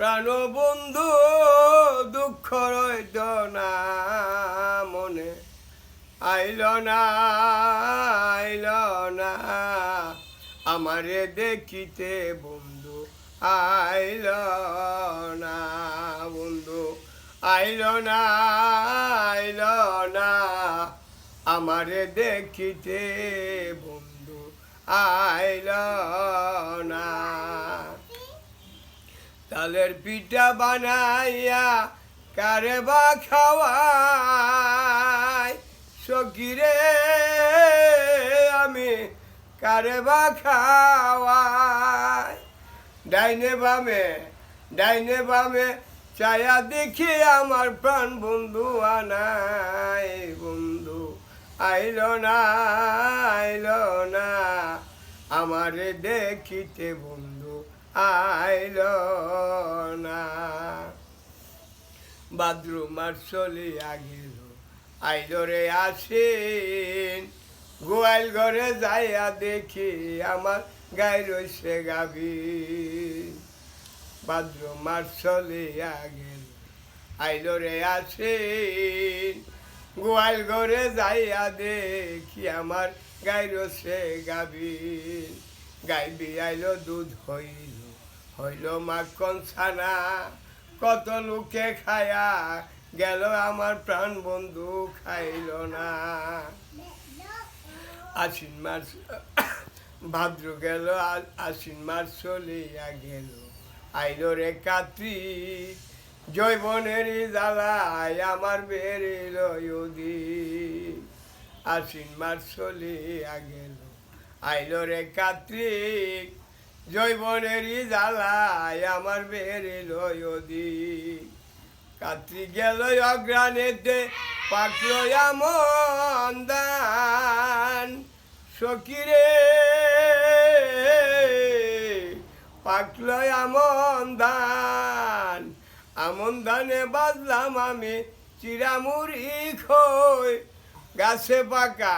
প্রাণ বন্ধু, দুঃখ রইত না মনে। আইল না আইল না, আমারে দেখিতে বন্ধু, আইল না বন্ধু। আইল না আইল না, আমারে দেখিতে বন্ধু, আইল না। তালের পিঠা বানাইয়া কারে বা খাওয়াই। সকিরে আমি কারে বা খাওয়াই। ডাইনে বামে ডাইনে বামে চায়া দেখি আমার প্রাণ বন্ধু আনাই, বন্ধু, আইল না আইল না। আমারে দেখিতে বন্ধু আইল ভাদ্র মাস চলিয়া গেল আইল রে আসেন, গোয়াল ঘরে যাইয়া দেখি আমার গায়ে রয়েছে গাভী ভাদ্র মাস চলিয়া গেল আইল রে আসেন, গোয়াল ঘরে যাইয়া দেখি আমার গাই রয়েছে গাভী গাই বিয়াইল দুধ হইল হইল মাখন ছানা কত লোকে খায়া গেল আমার প্রাণ বন্ধু খাইল না। আশ্বিন মাস ভাদ্র গেল আশ্বিন মাস চলিয়া গেল। আইল রে কার্তিক জৈবনেরই জ্বালায় আমার বেরিল ইউদিন আশ্বিন মাস চলিয়া গেল, আইল রে কার্তিক জৈবনেরই জ্বালায় আমার বেরিল ইউদিন কার্তিক গেল অগ্রাণেতে পাকল আমন দান। সকিরে পাকল আমন দান। আমন ধানে বাজলাম আমি চিরামুড়ি খই গাছে পাকা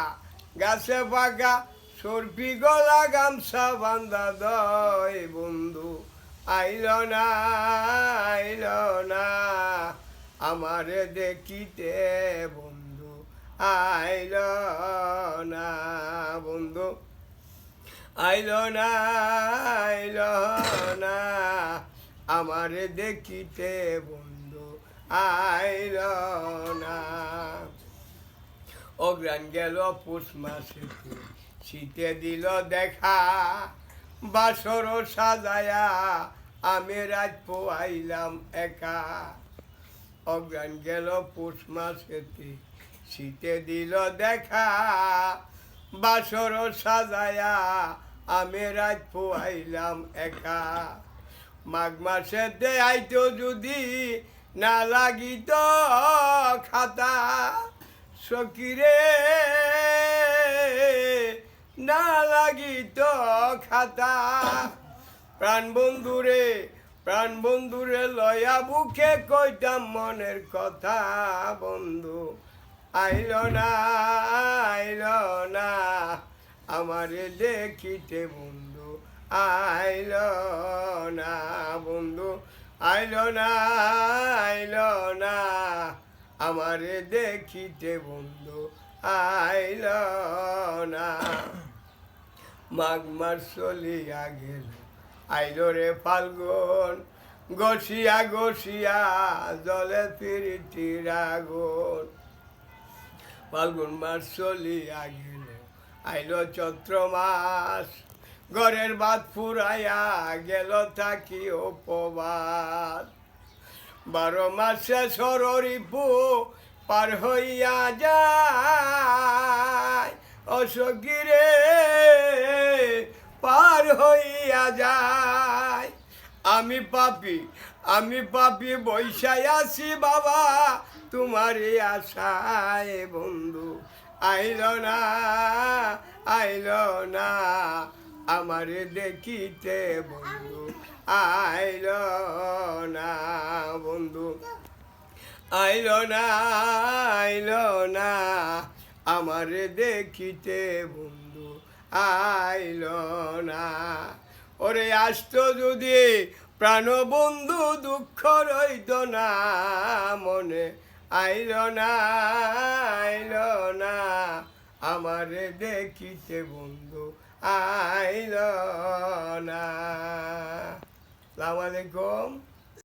গাছে পাকা সর্পি গলা গামছা বান্ধা দয় বন্ধু। আইল না আইল না, আমারে দেখিতে বন্ধু, আইল না বন্ধু। আইল না আইল না, আমারে দেখিতে বন্ধু, আইল না। অগ্রাণ গেল পুষ মাসে। শীতে দিল দেখা, বাসর সাজায়া আমি রাত পোয়াইলাম একা। অজ্ঞান গেল পুষ মাসেতে শীতে দিল দেখা, বাসর সাজায়া আমি রাত পোয়াইলাম একা। মাঘ মাসেতে আইতো যদি না লাগিত খাতা সকিরে না লাগিত খাতা। প্রাণ বন্ধুরে প্রাণ বন্ধুরে লয়া বুকে কইতাম মনের কথা, বন্ধু। আইল না আইল না, আমারে দেখিতে বন্ধু। আইল না, বন্ধু। আইল না আইল না, আমারে দেখিতে বন্ধু। আইল না। মাঘ মাস চলিয়া গেল। আইল রে ফাল্গুন গসিয়া গসিয়া জলে ফিরিতি রাগুন ফাল্গুন মাস চলিয়া গেল, আইল চৈত্র মাস। ঘরের বাদ ফুরাইয়া গেল থাকি উপবাস। বারো মাসে সরিপু পার হইয়া যায়। অসগিরে পার হইয়া যায়। আমি পাপি আমি পাপি বৈশায় আছি বাবা, তোমারই আশায় বন্ধু। আইল না আইল না, আমারে দেখিতে বন্ধু। আইল না বন্ধু। আইল না আইল না আমারে দেখিতে বন্ধু আইল না। ওরে আসতো যদি প্রাণ বন্ধু দুঃখ রইত না, মনে আইল না আইল না। আমারে দেখিতে বন্ধু আইল না। সালাম আলাইকুম।